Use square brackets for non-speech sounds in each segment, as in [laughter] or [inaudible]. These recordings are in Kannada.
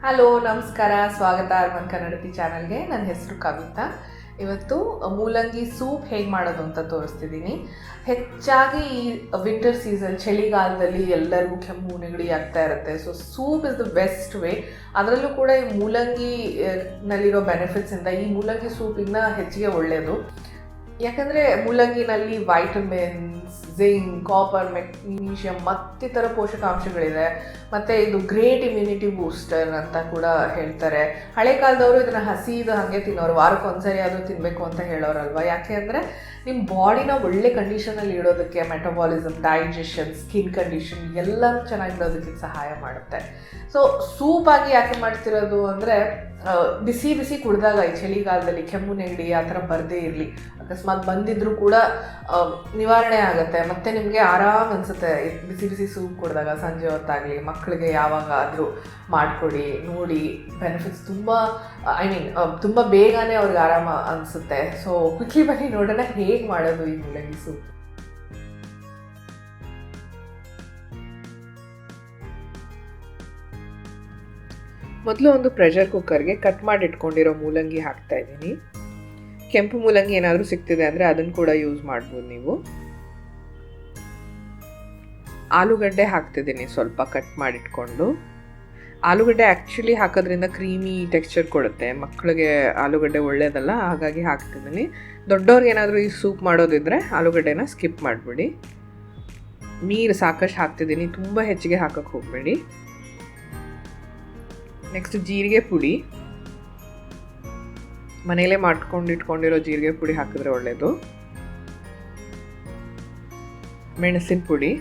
ಹಲೋ ನಮಸ್ಕಾರ. ಸ್ವಾಗತ ಅರ್ಮನ್ ಕನ್ನಡತಿ ಚಾನಲ್ಗೆ. ನನ್ನ ಹೆಸರು ಕವಿತಾ. ಇವತ್ತು ಮೂಲಂಗಿ ಸೂಪ್ ಹೇಗೆ ಮಾಡೋದು ಅಂತ ತೋರಿಸ್ತಿದ್ದೀನಿ. ಹೆಚ್ಚಾಗಿ ಈ ವಿಂಟರ್ ಸೀಸನ್ ಚಳಿಗಾಲದಲ್ಲಿ ಎಲ್ಲರಿಗೂ ಕೆಮ್ಮು ನೆಗಡಿ ಆಗ್ತಾ ಇರುತ್ತೆ. So soup is the best way ಅದರಲ್ಲೂ ಕೂಡ ಈ ಮೂಲಂಗಿ ಆ, ನಲ್ಲಿರೋ ಬೆನಿಫಿಟ್ಸಿಂದ ಈ ಮೂಲಂಗಿ ಸೂಪಿಂದ ಹೆಚ್ಚಿಗೆ ಒಳ್ಳೆಯದು ಯಾಕಂದರೆ ಮೂಲಂಗಿನಲ್ಲಿ ವೈಟಮಿನ್ಸ್ ಜಿಂಕ್ ಕಾಪರ್ ಮೆಗ್ನೀಷಿಯಂ ಮತ್ತಿತರ ಪೋಷಕಾಂಶಗಳಿದೆ. ಮತ್ತು ಇದು ಗ್ರೇಟ್ ಇಮ್ಯುನಿಟಿ ಬೂಸ್ಟರ್ ಅಂತ ಕೂಡ ಹೇಳ್ತಾರೆ. ಹಳೆ ಕಾಲದವರು ಇದನ್ನು ಹಸಿದು ಹಾಗೆ ತಿನ್ನೋರು, ವಾರಕ್ಕೆ ಒಂದ್ಸರಿ ಆದರೂ ತಿನ್ನಬೇಕು ಅಂತ ಹೇಳೋರಲ್ವ? ಯಾಕೆ ಅಂದರೆ ನಿಮ್ಮ ಬಾಡಿನ ಒಳ್ಳೆ ಕಂಡೀಷನಲ್ಲಿ ಇಡೋದಕ್ಕೆ ಮೆಟಬಾಲಿಸಮ್ ಡೈಜೆಷನ್ ಸ್ಕಿನ್ ಕಂಡೀಷನ್ ಎಲ್ಲ ಚೆನ್ನಾಗಿಡೋದಕ್ಕೆ ಸಹಾಯ ಮಾಡುತ್ತೆ. ಸೊ ಸೂಪಾಗಿ ಯಾಕೆ ಮಾಡ್ತಿರೋದು ಅಂದರೆ ಬಿಸಿ ಬಿಸಿ ಕುಡಿದಾಗ ಈ ಚಳಿಗಾಲದಲ್ಲಿ ಕೆಮ್ಮು, ನೆಗಡಿ ಆ ಥರ ಬರದೇ ಇರಲಿ. ಅಕಸ್ಮಾತ್ ಬಂದಿದ್ರೂ ಕೂಡ ನಿವಾರಣೆ ಆಗುತ್ತೆ. ಮತ್ತು ನಿಮಗೆ ಆರಾಮ್ ಅನಿಸುತ್ತೆ. ಬಿಸಿ ಬಿಸಿ ಸೂಪ್ ಕುಡಿದಾಗ ಸಂಜೆ ಹೊತ್ತಾಗಲಿ ಮಕ್ಕಳಿಗೆ ಯಾವಾಗಾದರೂ ಮಾಡಿಕೊಡಿ, ನೋಡಿ ಬೆನಿಫಿಟ್ಸ್ ತುಂಬ ಐ ಮೀನ್ ತುಂಬ ಬೇಗನೆ ಅವ್ರಿಗೆ ಆರಾಮ ಅನಿಸುತ್ತೆ. ಸೊ ಕ್ವಿಕ್ಲಿ ಬನ್ನಿ ನೋಡೋಣ, ಹೇಗೆ ಮಾಡೋದು ಈ ಮೂಲಂಗಿ ಸೂಪ್. ಮೊದಲು ಒಂದು ಪ್ರೆಷರ್ ಕುಕ್ಕರ್ಗೆ ಕಟ್ ಮಾಡಿ ಇಟ್ಕೊಂಡಿರೋ ಮೂಲಂಗಿ ಹಾಕ್ತಾ ಇದ್ದೀನಿ. ಕೆಂಪು ಮೂಲಂಗಿ ಏನಾದರೂ ಸಿಗ್ತಿದೆ ಅಂದರೆ ಅದನ್ನು ಕೂಡ ಯೂಸ್ ಮಾಡ್ಬೋದು ನೀವು. ಆಲೂಗಡ್ಡೆ ಹಾಕ್ತಿದ್ದೀನಿ ಸ್ವಲ್ಪ ಕಟ್ ಮಾಡಿಟ್ಕೊಂಡು. ಆಲೂಗಡ್ಡೆ ಆ್ಯಕ್ಚುಲಿ ಹಾಕೋದ್ರಿಂದ ಕ್ರೀಮಿ ಟೆಕ್ಸ್ಚರ್ ಕೊಡುತ್ತೆ. ಮಕ್ಕಳಿಗೆ ಆಲೂಗಡ್ಡೆ ಒಳ್ಳೇದಲ್ಲ, ಹಾಗಾಗಿ ಹಾಕ್ತಿದ್ದೀನಿ. ದೊಡ್ಡವ್ರಿಗೆ ಏನಾದರೂ ಈ ಸೂಪ್ ಮಾಡೋದಿದ್ರೆ ಆಲೂಗಡ್ಡೆನ ಸ್ಕಿಪ್ ಮಾಡಿಬಿಡಿ. ನೀರು ಸಾಕಷ್ಟು ಹಾಕ್ತಿದ್ದೀನಿ, ತುಂಬ ಹೆಚ್ಚಿಗೆ ಹಾಕಕ್ಕೆ ಹೋಗಬೇಡಿ. ನೆಕ್ಸ್ಟ್ ಜೀರಿಗೆ ಪುಡಿ. ಮನೆಯಲ್ಲೇ ಮಾಡ್ಕೊಂಡು ಇಟ್ಕೊಂಡಿರೋ ಜೀರಿಗೆ ಪುಡಿ ಹಾಕಿದ್ರೆ ಒಳ್ಳೆಯದು ಮೆಣಸಿನ ಪುಡಿ.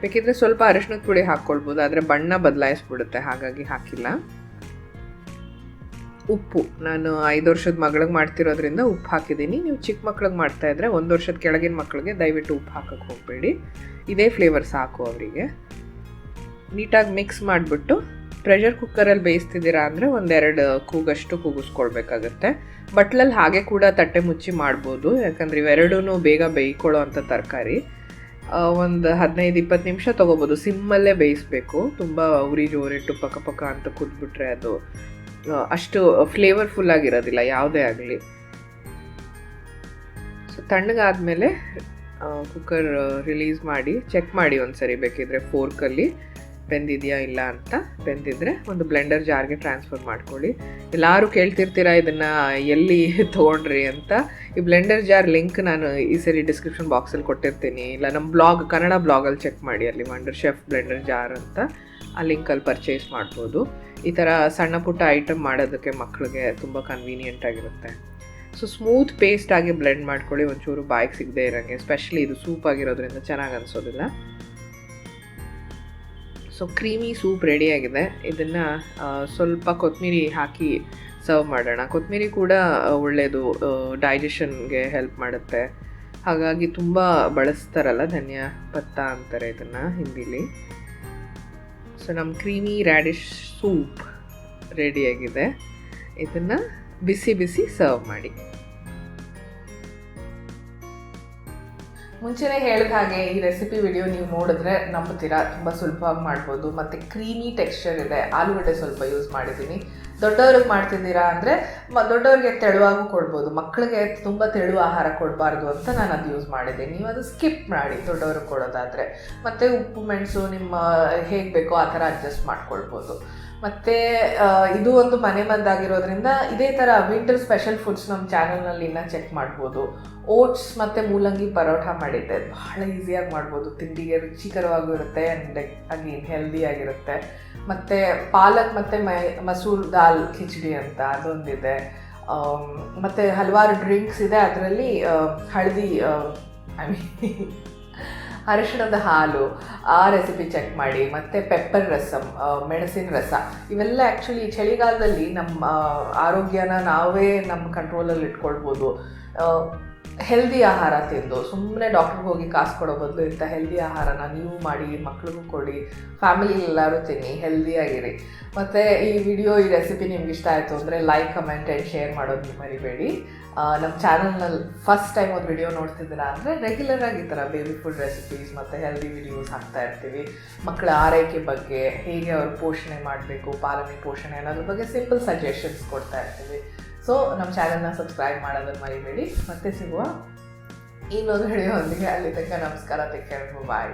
ಬೇಕಿದ್ರೆ ಸ್ವಲ್ಪ ಅರಿಶಿನದ ಪುಡಿ ಹಾಕ್ಕೊಳ್ಬೋದು, ಆದರೆ ಬಣ್ಣ ಬದಲಾಯಿಸ್ಬಿಡುತ್ತೆ, ಹಾಗಾಗಿ ಹಾಕಿಲ್ಲ. ಉಪ್ಪು. ನಾನು ಐದು ವರ್ಷದ ಮಗಳಿಗೆ ಮಾಡ್ತಿರೋದ್ರಿಂದ ಉಪ್ಪು ಹಾಕಿದ್ದೀನಿ. ನೀವು ಚಿಕ್ಕ ಮಕ್ಳಿಗೆ ಮಾಡ್ತಾ ಇದ್ರೆ ಒಂದು ವರ್ಷದ ಕೆಳಗಿನ ಮಕ್ಕಳಿಗೆ ದಯವಿಟ್ಟು ಉಪ್ಪು ಹಾಕಕ್ಕೆ ಹೋಗಬೇಡಿ. ಇದೇ ಫ್ಲೇವರ್ ಸಾಕು ಅವರಿಗೆ. ನೀಟಾಗಿ ಮಿಕ್ಸ್ ಮಾಡಿಬಿಟ್ಟು ಪ್ರೆಷರ್ ಕುಕ್ಕರಲ್ಲಿ ಬೇಯಿಸ್ತಿದ್ದೀರಾ ಅಂದರೆ ಒಂದೆರಡು ಕೂಗಷ್ಟು ಕೂಗಿಸ್ಕೊಳ್ಬೇಕಾಗತ್ತೆ. ಬಟ್ಲಲ್ಲಿ ಹಾಗೆ ಕೂಡ ತಟ್ಟೆ ಮುಚ್ಚಿ ಮಾಡ್ಬೋದು. ಯಾಕಂದರೆ ಇವೆರಡೂ ಬೇಗ ಬೇಯ್ಕೊಳ್ಳೋ ಅಂಥ ತರಕಾರಿ. ಒಂದು ಹದಿನೈದು ಇಪ್ಪತ್ತು ನಿಮಿಷ ತೊಗೋಬೋದು. ಸಿಮ್ಮಲ್ಲೇ ಬೇಯಿಸ್ಬೇಕು. ತುಂಬ ಉರಿ ಜೋರಿಟ್ಟು ಪಕ್ಕ ಪಕ್ಕ ಅಂತ ಕುದ್ಬಿಟ್ರೆ ಅದು ಅಷ್ಟು ಫ್ಲೇವರ್ಫುಲ್ ಆಗಿರೋದಿಲ್ಲ. ಯಾವುದೇ ಆಗಲಿ. ಸೊ ತಣ್ಣಗಾದಮೇಲೆ ಕುಕ್ಕರ್ ರಿಲೀಸ್ ಮಾಡಿ ಚೆಕ್ ಮಾಡಿ ಒಂದು ಸರಿ ಬೇಕಿದ್ರೆ ಫೋರ್ಕಲ್ಲಿ ಬೆಂದಿದೆಯಾ ಇಲ್ಲ ಅಂತ ಬೆಂದಿದ್ರೆ ಒಂದು ಬ್ಲೆಂಡರ್ ಜಾರ್ಗೆ ಟ್ರಾನ್ಸ್ಫರ್ ಮಾಡ್ಕೊಳ್ಳಿ. ಎಲ್ಲರೂ ಕೇಳ್ತಿರ್ತೀರಾ ಇದನ್ನು ಎಲ್ಲಿ ತೊಗೊಂಡ್ರಿ ಅಂತ? ಈ ಬ್ಲೆಂಡರ್ ಜಾರ್ ಲಿಂಕ್ ನಾನು ಈ ಸರಿ ಡಿಸ್ಕ್ರಿಪ್ಷನ್ ಬಾಕ್ಸಲ್ಲಿ ಕೊಟ್ಟಿರ್ತೀನಿ. ಇಲ್ಲ ನಮ್ಮ ಬ್ಲಾಗ್ ಕನ್ನಡ ಬ್ಲಾಗಲ್ಲಿ ಚೆಕ್ ಮಾಡಿ ಅಲ್ಲಿ ವಂಡರ್ ಶೆಫ್ ಬ್ಲೆಂಡರ್ ಜಾರ್ ಅಂತ. ಆ ಲಿಂಕಲ್ಲಿ ಪರ್ಚೇಸ್ ಮಾಡ್ಬೋದು. ಈ ಥರ ಸಣ್ಣ ಪುಟ್ಟ ಐಟಮ್ ಮಾಡೋದಕ್ಕೆ ಮಕ್ಕಳಿಗೆ ತುಂಬ ಕನ್ವೀನಿಯೆಂಟ್ ಆಗಿರುತ್ತೆ. ಸೊ ಸ್ಮೂತ್ ಪೇಸ್ಟ್ ಆಗಿ ಬ್ಲೆಂಡ್ ಮಾಡ್ಕೊಳ್ಳಿ. ಒಂಚೂರು ಬಾಯಿಗೆ ಸಿಗದೆ ಇರೋಂಗೆ. ಸ್ಪೆಷಲಿ ಇದು ಸೂಪ್ ಆಗಿರೋದ್ರಿಂದ ಚೆನ್ನಾಗಿ ಅನಿಸೋದಿಲ್ಲ. ಸೊ ಕ್ರೀಮಿ ಸೂಪ್ ರೆಡಿಯಾಗಿದೆ ಇದನ್ನು ಸ್ವಲ್ಪ ಕೊತ್ತಂಬರಿ ಹಾಕಿ ಸರ್ವ್ ಮಾಡೋಣ. ಕೊತ್ತಂಬರಿ ಕೂಡ ಒಳ್ಳೆಯದು ಡೈಜೆಷನ್ಗೆ ಹೆಲ್ಪ್ ಮಾಡುತ್ತೆ. ಹಾಗಾಗಿ ತುಂಬ ಬಳಸ್ತಾರಲ್ಲ ಧನಿಯಾ ಪತ್ತ ಅಂತಾರೆ ಇದನ್ನು ಹಿಂದಿಲಿ. ಸೊ ನಮ್ಮ ಕ್ರೀಮಿ ರ್ಯಾಡಿಶ್ ಸೂಪ್ ರೆಡಿಯಾಗಿದೆ ಇದನ್ನು ಬಿಸಿ ಬಿಸಿ ಸರ್ವ್ ಮಾಡಿ. ಮುಂಚೆನೇ ಹೇಳಿದ ಹಾಗೆ ಈ ರೆಸಿಪಿ ವಿಡಿಯೋ ನೀವು ನೋಡಿದ್ರೆ ನಂಬುತ್ತೀರಾ? ತುಂಬ ಸುಲಭವಾಗಿ ಮಾಡ್ಬೋದು. ಮತ್ತು ಕ್ರೀಮಿ ಟೆಕ್ಸ್ಚರ್ ಇದೆ. ಆಲೂಗಡ್ಡೆ ಸ್ವಲ್ಪ ಯೂಸ್ ಮಾಡಿದ್ದೀನಿ. ದೊಡ್ಡವ್ರಿಗೆ ಮಾಡ್ತಿದ್ದೀರಾ ಅಂದರೆ ಮ ದೊಡ್ಡವ್ರಿಗೆ ತೆಳುವಾಗೂ ಕೊಡ್ಬೋದು ಮಕ್ಕಳಿಗೆ ತುಂಬ ತೆಳು ಆಹಾರ ಕೊಡಬಾರ್ದು ಅಂತ ನಾನು ಅದು ಯೂಸ್ ಮಾಡಿದ್ದೀನಿ ನೀವು ಅದು ಸ್ಕಿಪ್ ಮಾಡಿ ದೊಡ್ಡವ್ರಿಗೆ ಕೊಡೋದಾದರೆ. ಮತ್ತು ಉಪ್ಪು, ಮೆಣಸು ನಿಮ್ಮ ಹೇಗೆ ಬೇಕೋ ಆ ಥರ ಅಡ್ಜಸ್ಟ್ ಮಾಡ್ಕೊಳ್ಬೋದು. ಮತ್ತು ಇದು ಒಂದು ಮನೆ ಮದ್ದಾಗಿರೋದ್ರಿಂದ ಇದೇ ಥರ ವಿಂಟರ್ ಸ್ಪೆಷಲ್ ಫುಡ್ಸ್ ನಮ್ಮ ಚಾನಲ್ನಲ್ಲಿ ಇನ್ನೂ ಚೆಕ್ ಮಾಡ್ಬೋದು. ಓಟ್ಸ್ ಮತ್ತು ಮೂಲಂಗಿ ಪರೋಟ ಮಾಡಿದ್ದೆ. ಬಹಳ ಈಸಿಯಾಗಿ ಮಾಡ್ಬೋದು. ತಿಂಡಿಗೆ ರುಚಿಕರವಾಗೂ ಇರುತ್ತೆ ಆ್ಯಂಡ್ ಅಗೇನ್ ಹೆಲ್ದಿ ಆಗಿರುತ್ತೆ. ಮತ್ತು ಪಾಲಕ್ ಮತ್ತು ಮೈ ಮಸೂರ್ ದಾಲ್ ಖಿಚಡಿ ಅಂತ ಅದೊಂದಿದೆ. ಮತ್ತು ಹಲವಾರು ಡ್ರಿಂಕ್ಸ್ ಇದೆ ಅದರಲ್ಲಿ ಹಳದಿ ಐ ಮೀನ್ [laughs] ಅರಿಶಿಣದ ಹಾಲು, ಆ ರೆಸಿಪಿ ಚೆಕ್ ಮಾಡಿ, ಮತ್ತು ಪೆಪ್ಪರ್ ರಸಮ್ ಮೆಣಸಿನ ರಸ. ಇವೆಲ್ಲ ಆ್ಯಕ್ಚುಲಿ ಚಳಿಗಾಲದಲ್ಲಿ ನಮ್ಮ, ಆರೋಗ್ಯನ ನಾವೇ ನಮ್ಮ ಕಂಟ್ರೋಲಲ್ಲಿ ಇಟ್ಕೊಳ್ಬೋದು ಹೆಲ್ದಿ ಆಹಾರ ತಿಂದು ಸುಮ್ಮನೆ ಡಾಕ್ಟ್ರಿಗೆ ಹೋಗಿ ಕಾಸು ಕೊಡೋ ಬದಲು ಇಂಥ ಹೆಲ್ದಿ ಆಹಾರನ ನೀವು ಮಾಡಿ, ಮಕ್ಳಿಗೂ ಕೊಡಿ ಫ್ಯಾಮಿಲಿ ಎಲ್ಲರೂ ತಿನ್ನಿ ಹೆಲ್ದಿಯಾಗಿರಿ ಮತ್ತು ಈ ವಿಡಿಯೋ ಈ ರೆಸಿಪಿ ನಿಮ್ಗೆ ಇಷ್ಟ ಆಯಿತು ಅಂದರೆ ಲೈಕ್ ಕಮೆಂಟ್ ಆ್ಯಂಡ್ ಶೇರ್ ಮಾಡೋದು ಮರಿಬೇಡಿ. ನಮ್ಮ ಚಾನಲ್ನಲ್ಲಿ ಫಸ್ಟ್ ಟೈಮ್ ಒಂದು ವಿಡಿಯೋ ನೋಡ್ತಿದ್ದೀರಾ ಅಂದರೆ ರೆಗ್ಯುಲರಾಗಿ ಈ ಥರ ಬೇಬಿ ಫುಡ್ ರೆಸಿಪೀಸ್ ಮತ್ತು ಹೆಲ್ದಿ ವಿಡಿಯೋಸ್ ಹಾಕ್ತಾ ಇರ್ತೀವಿ. ಮಕ್ಕಳ ಆರೈಕೆ ಬಗ್ಗೆ, ಹೇಗೆ ಅವರು ಪೋಷಣೆ ಮಾಡಬೇಕು, ಪಾಲನೆ ಪೋಷಣೆ ಅನ್ನೋದ್ರ ಬಗ್ಗೆ ಸಿಂಪಲ್ ಸಜೆಷನ್ಸ್ ಕೊಡ್ತಾ ಇರ್ತೀವಿ. ಸೊ ನಮ್ಮ ಚಾನಲ್ನ ಸಬ್ಸ್ಕ್ರೈಬ್ ಮಾಡೋದನ್ನು ಮರಿಬೇಡಿ. ಮತ್ತೆ ಸಿಗುವ ಇನ್ನೊಂದು ವಿಡಿಯೋದೊಂದಿಗೆ ಅಲ್ಲಿ ತನಕ ನಮಸ್ಕಾರ. ತೆಗೆದು ಬಾಯ್